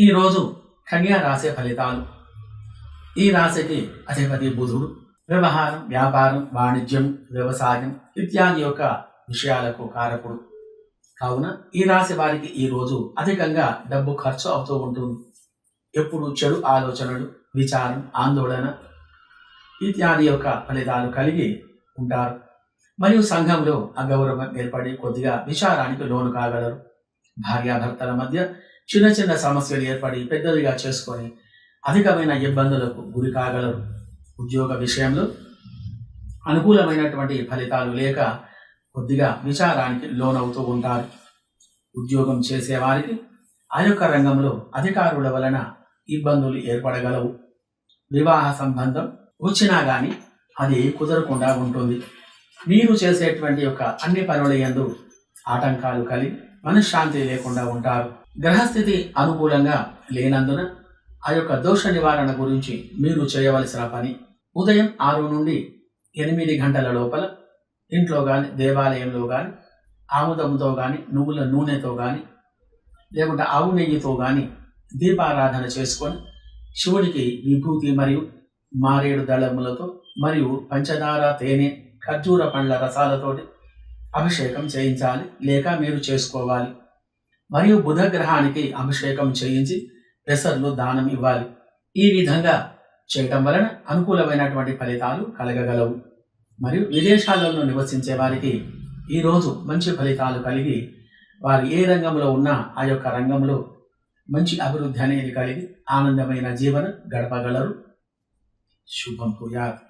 ఈరోజు కన్యా రాశి ఫలితాలు. ఈ రాశికి అధిపతి బుధుడు. వ్యవహారం వ్యాపారం వాణిజ్యం వ్యవసాయం ఇత్యాది యొక్క విషయాలకు కారకుడు. కావున ఈ రాశి వారికి ఈ రోజు అధికంగా డబ్బు ఖర్చు అవుతూ ఉంటుంది. ఎప్పుడు చెడు ఆలోచనలు విచారం ఆందోళన ఇత్యాది యొక్క ఫలితాలు కలిగి ఉంటారు. మరియు సంఘంలో అగౌరవం ఏర్పడి కొద్దిగా విచారానికి లోను కాగలరు. భార్యాభర్తల మధ్య చిన్న చిన్న సమస్యలు ఏర్పడి పెద్దదిగా చేసుకొని అధికమైన ఇబ్బందులకు గురి కాగలరు. ఉద్యోగ విషయంలో అనుకూలమైనటువంటి ఫలితాలు లేక కొద్దిగా విచారానికి లోనవుతూ ఉంటారు. ఉద్యోగం చేసేవారికి ఆ యొక్క రంగంలో అధికారుల వలన ఇబ్బందులు ఏర్పడగలవు. వివాహ సంబంధం వచ్చినా కానీ అది కుదరకుండా ఉంటుంది. మీరు చేసేటువంటి యొక్క అన్ని పనుల యందు ఆటంకాలు కలిగి మనశ్శాంతి లేకుండా ఉంటారు. గ్రహస్థితి అనుకూలంగా లేనందున ఆ యొక్క దోష నివారణ గురించి మీరు చేయవలసిన పని ఉదయం ఆరు నుండి ఎనిమిది గంటల లోపల ఇంట్లో కానీ దేవాలయంలో కానీ ఆముదముతో కానీ నువ్వుల నూనెతో కానీ లేకుంటే ఆవు నెయ్యితో కానీ దీపారాధన చేసుకొని శివుడికి విభూతి మరియు మారేడు దళములతో మరియు పంచదార తేనె ఖర్జూర పండ్ల రసాలతోటి అభిషేకం చేయించాలి. లేక మీరు చేసుకోవాలి. మరియు బుధ గ్రహానికి అభిషేకం చేయించి పెసర్లు దానం ఇవ్వాలి. ఈ విధంగా చేయటం వలన అనుకూలమైనటువంటి ఫలితాలు కలగగలవు. మరియు విదేశాలలో నివసించే వారికి ఈరోజు మంచి ఫలితాలు కలిగి వారు ఏ రంగంలో ఉన్నా ఆ యొక్క రంగంలో మంచి అభివృద్ధి అనేది కలిగి ఆనందమైన జీవనం గడపగలరు. శుభం భూయాత్.